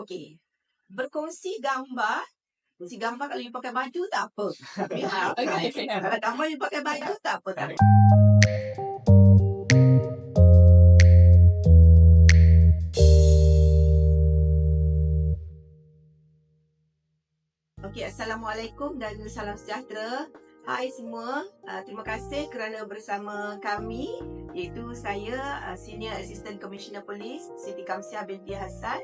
Okey. Berkongsi gambar. Kongsi gambar kalau you pakai baju tak apa. Ya, okay. Kalau gambar you pakai baju tak apa. Tak. Okey, Assalamualaikum dan salam sejahtera. Hai semua, uh, terima kasih kerana bersama kami iaitu saya uh, Senior Assistant Commissioner Polis Siti Kamsiah binti Hassan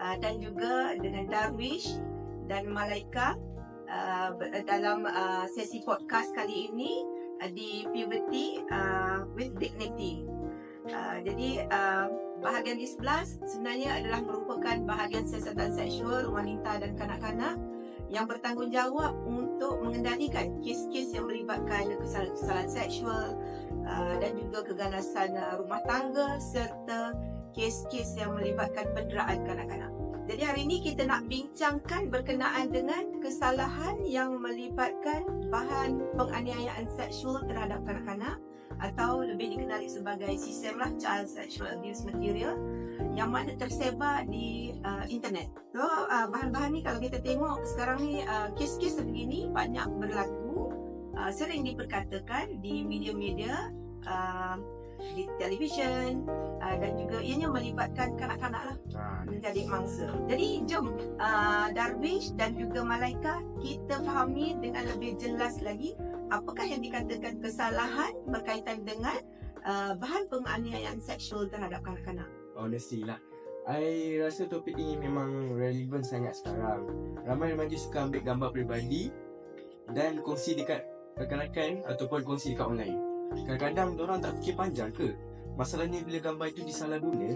uh, dan juga dengan Darwish dan Malaika uh, dalam uh, sesi podcast kali ini uh, di Puberty uh, with Dignity. Uh, jadi uh, bahagian di sebelah sebenarnya adalah merupakan bahagian siasatan seksual wanita dan kanak-kanak yang bertanggungjawab untuk mengendalikan kes-kes yang melibatkan kesalahan-kesalahan seksual uh, dan juga keganasan uh, rumah tangga serta kes-kes yang melibatkan penderaan kanak-kanak. Jadi hari ini kita nak bincangkan berkenaan dengan kesalahan yang melibatkan bahan penganiayaan seksual terhadap kanak-kanak atau lebih dikenali sebagai CSAM lah, Child Sexual Abuse Material yang mana tersebar di uh, internet. So uh, bahan-bahan ni kalau kita tengok sekarang ni uh, kes-kes sebegini banyak berlaku uh, sering diperkatakan di media-media uh, di televisyen uh, dan juga ianya melibatkan kanak-kanak lah. Menjadi mangsa. Jadi jom uh, Darwish dan juga Malaika kita fahami dengan lebih jelas lagi apakah yang dikatakan kesalahan berkaitan dengan uh, bahan penganiayaan seksual terhadap kanak-kanak. Honestly lah. I rasa topik ini memang relevan sangat sekarang. Ramai remaja suka ambil gambar peribadi Dan kongsi dekat rakan-rakan Ataupun kongsi dekat online Kadang-kadang orang tak fikir panjang ke Masalahnya bila gambar itu disalah guna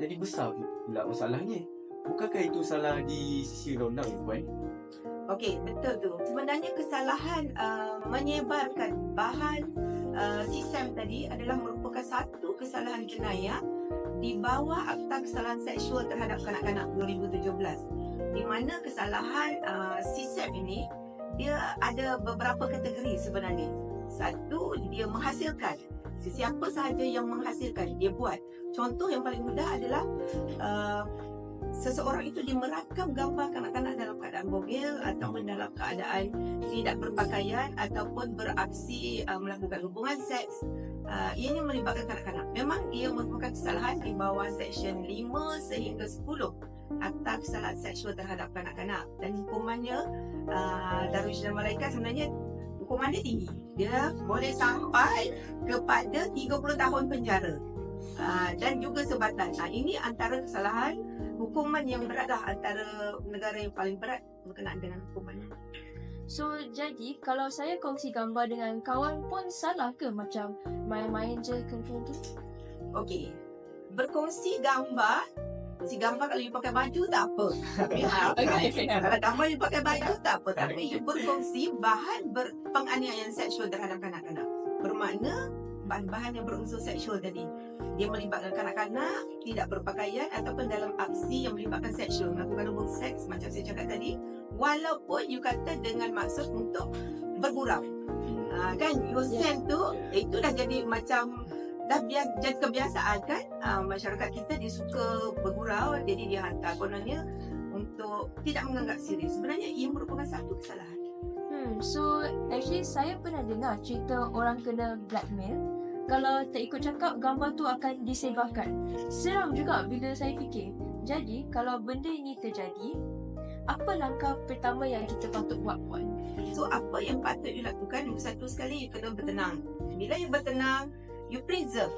Jadi besar pula masalahnya Bukankah itu salah di sisi undang-undang ya puan? Okey, betul tu. Sebenarnya kesalahan uh, menyebarkan bahan uh, sistem tadi adalah merupakan satu kesalahan jenayah di bawah Akta Kesalahan Seksual terhadap Kanak-kanak 2017. Di mana kesalahan uh, sistem ini dia ada beberapa kategori sebenarnya. Satu, dia menghasilkan. Sesiapa sahaja yang menghasilkan, dia buat. Contoh yang paling mudah adalah uh, seseorang itu dia merakam gambar kanak-kanak dalam keadaan bogel ataupun dalam keadaan tidak berpakaian ataupun beraksi uh, melakukan hubungan seks uh, ianya melibatkan kanak-kanak memang ia merupakan kesalahan di bawah seksyen 5 sehingga 10 Akta Kesalahan Seksual terhadap kanak-kanak dan hukumannya uh, dan Malaikat sebenarnya hukuman dia tinggi dia boleh sampai kepada 30 tahun penjara uh, dan juga sebatas nah, ini antara kesalahan hukuman yang berat lah antara negara yang paling berat berkenaan dengan hukuman. So, jadi kalau saya kongsi gambar dengan kawan pun salah ke macam main-main je ke macam tu? Okey. Berkongsi gambar Si gambar kalau you pakai baju tak apa. Ya, okay. Kalau gambar you pakai baju tak apa. Tapi you berkongsi bahan ber- penganiayaan seksual terhadap kanak-kanak. Bermakna bahan-bahan yang berunsur seksual tadi. Dia melibatkan kanak-kanak, tidak berpakaian ataupun dalam aksi yang melibatkan seksual. Melakukan hubungan seks macam saya cakap tadi. Walaupun you kata dengan maksud untuk bergurau. Uh, kan, you send tu, itu dah jadi macam dah bias, jadi kebiasaan kan uh, masyarakat kita dia suka bergurau jadi dia hantar kononnya untuk tidak menganggap serius sebenarnya ia merupakan satu kesalahan Hmm, so actually saya pernah dengar cerita orang kena blackmail kalau tak ikut cakap gambar tu akan disebarkan. Seram juga bila saya fikir. Jadi kalau benda ini terjadi, apa langkah pertama yang kita patut buat puan? so apa yang patut you lakukan satu sekali you kena bertenang bila you bertenang you preserve.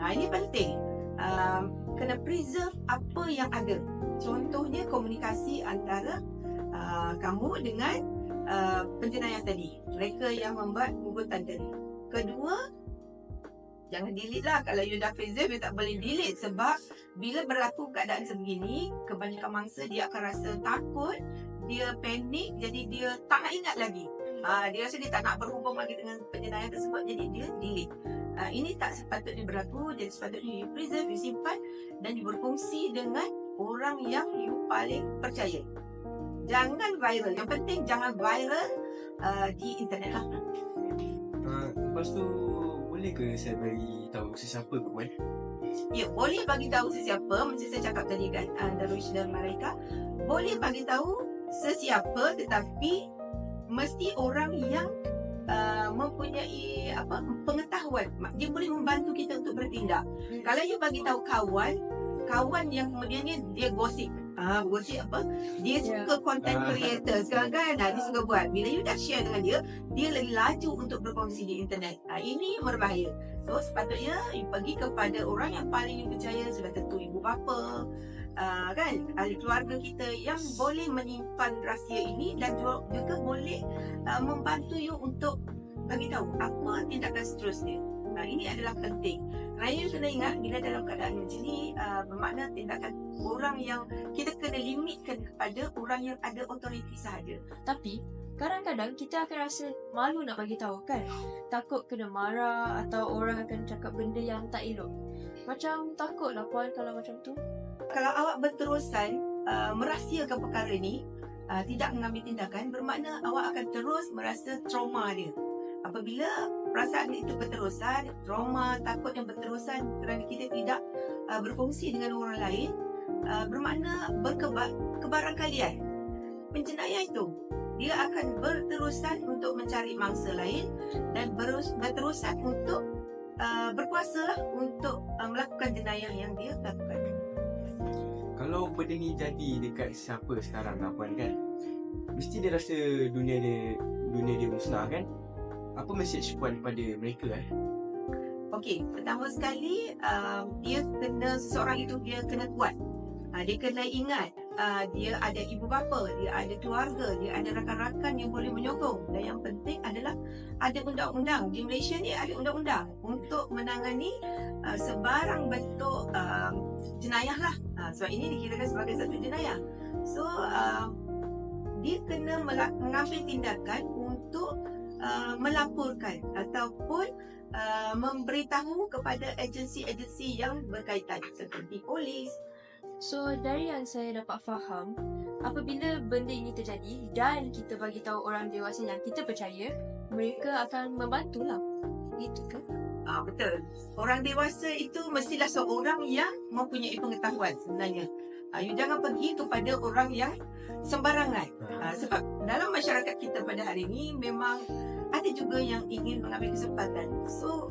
Ha, ini penting. Um, kena preserve apa yang ada. Contohnya komunikasi antara uh, kamu dengan uh, penjenayah tadi. Mereka yang membuat gugutan tadi kedua jangan delete lah. Kalau you dah preserve you tak boleh delete. Sebab bila berlaku keadaan sebegini kebanyakan mangsa dia akan rasa takut. Dia panik jadi dia tak nak ingat lagi. Ha, dia rasa dia tak nak berhubung lagi dengan penjenayah tersebut jadi dia delete ha, ini tak sepatutnya berlaku jadi sepatutnya you preserve you simpan dan you berfungsi dengan orang yang you paling percaya jangan viral yang penting jangan viral uh, di internet lah Uh, lepas tu boleh ke saya bagi tahu sesiapa Puan? Ya, boleh bagi tahu sesiapa macam saya cakap tadi kan, uh, Darwish dan Malaika. Boleh bagi tahu sesiapa tetapi mesti orang yang uh, mempunyai apa pengetahuan. Dia boleh membantu kita untuk bertindak. Hmm. Kalau you bagi tahu kawan, kawan yang kemudian ni dia gosip. Ah, gosip apa? Dia Ya. suka content Ah. creator sekarang kan. Ah, dia suka buat. Bila you dah share dengan dia, dia lagi laju untuk berkongsi di internet. Ah, ini berbahaya. So sepatutnya you pergi kepada orang yang paling you percaya sudah tentu ibu bapa, uh, kan ahli keluarga kita yang boleh menyimpan rahsia ini dan ju- juga boleh uh, membantu you untuk bagi tahu apa tindakan seterusnya. Nah, ini adalah penting. You kena ingat bila dalam keadaan macam ni uh, bermakna tindakan orang yang kita kena limitkan kepada orang yang ada otoriti sahaja. Tapi kadang-kadang kita akan rasa malu nak bagi tahu kan. Takut kena marah atau orang akan cakap benda yang tak elok. Macam takut lah puan kalau macam tu. Kalau awak berterusan uh, merahsiakan perkara ini, uh, tidak mengambil tindakan, bermakna awak akan terus merasa trauma dia. Apabila perasaan itu berterusan, trauma, takut yang berterusan kerana kita tidak uh, berfungsi dengan orang lain, uh, bermakna berkebar kebarangkalian. Penjenayah itu, dia akan berterusan untuk mencari mangsa lain dan berus, berterusan untuk uh, berkuasa untuk uh, melakukan jenayah yang dia lakukan. Kalau benda ni jadi dekat siapa sekarang lah Puan kan Mesti dia rasa dunia dia dunia dia musnah kan Apa message Puan kepada mereka eh? Okey, pertama sekali uh, dia kena seseorang itu dia kena kuat. Uh, dia kena ingat uh, dia ada ibu bapa, dia ada keluarga, dia ada rakan-rakan yang boleh menyokong dan yang penting adalah ada undang-undang. Di Malaysia ni ada undang-undang untuk menangani uh, sebarang bentuk uh, jenayah lah. Uh, sebab ini dikirakan sebagai satu jenayah. So uh, dia kena mengambil tindakan untuk uh, melaporkan ataupun uh, memberitahu kepada agensi-agensi yang berkaitan seperti polis. So dari yang saya dapat faham, apabila benda ini terjadi dan kita bagi tahu orang dewasa yang kita percaya, mereka akan membantulah. Itu ke? Ah betul. Orang dewasa itu mestilah seorang yang mempunyai pengetahuan sebenarnya. Ah, you jangan pergi kepada orang yang sembarangan. Ah, sebab dalam masyarakat kita pada hari ini memang ada juga yang ingin mengambil kesempatan. So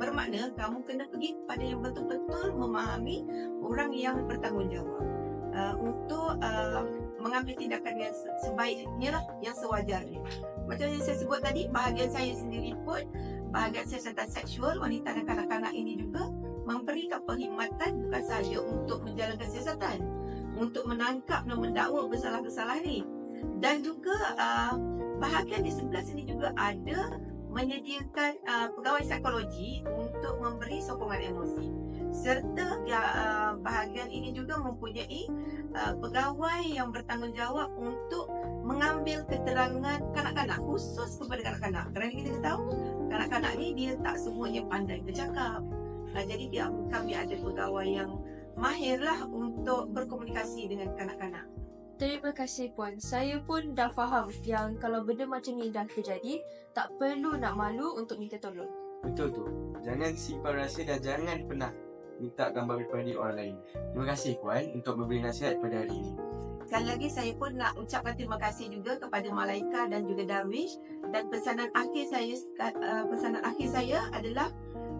bermakna kamu kena pergi kepada yang betul-betul memahami orang yang bertanggungjawab uh, untuk uh, mengambil tindakan yang se- sebaiknya lah, yang sewajarnya. Macam yang saya sebut tadi, bahagian saya sendiri pun, bahagian siasatan seksual wanita dan kanak-kanak ini juga memberikan perkhidmatan bukan sahaja untuk menjalankan siasatan, untuk menangkap dan mendakwa bersalah-bersalah ni. Dan juga uh, bahagian di sebelah sini juga ada menyediakan uh, pegawai psikologi untuk memberi sokongan emosi serta ya, uh, bahagian ini juga mempunyai uh, pegawai yang bertanggungjawab untuk mengambil keterangan kanak-kanak khusus kepada kanak-kanak kerana kita tahu kanak-kanak ni dia tak semuanya pandai bercakap uh, jadi dia, kami ada pegawai yang mahir lah untuk berkomunikasi dengan kanak-kanak Terima kasih Puan. Saya pun dah faham yang kalau benda macam ni dah terjadi, tak perlu nak malu untuk minta tolong. Betul tu Jangan simpan rasa dan jangan pernah minta gambar pribadi orang lain. Terima kasih Puan untuk memberi nasihat pada hari ini. Sekali lagi saya pun nak ucapkan terima kasih juga kepada Malaika dan juga Darwish. Dan pesanan akhir saya uh, pesanan akhir saya adalah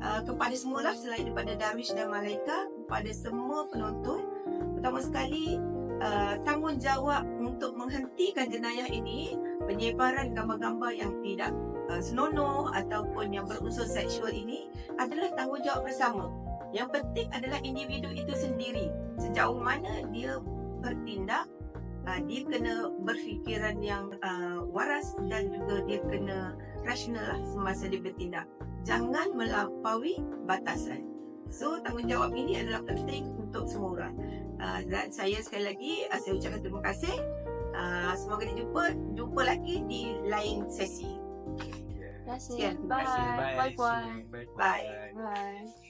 uh, kepada semua selain daripada Darwish dan Malaika kepada semua penonton. Pertama sekali uh, tanggungjawab untuk menghentikan jenayah ini penyebaran gambar-gambar yang tidak senonoh ataupun yang berunsur seksual ini adalah tanggungjawab bersama yang penting adalah individu itu sendiri sejauh mana dia bertindak uh, dia kena berfikiran yang uh, waras dan juga dia kena rasional lah semasa dia bertindak jangan melampaui batasan so tanggungjawab ini adalah penting untuk semua orang uh, dan saya sekali lagi uh, saya ucapkan terima kasih uh, semoga dijumpa jumpa lagi di lain sesi Terima kasih. Bye. Kasih. Bye Puan. Bye Bye. Bye.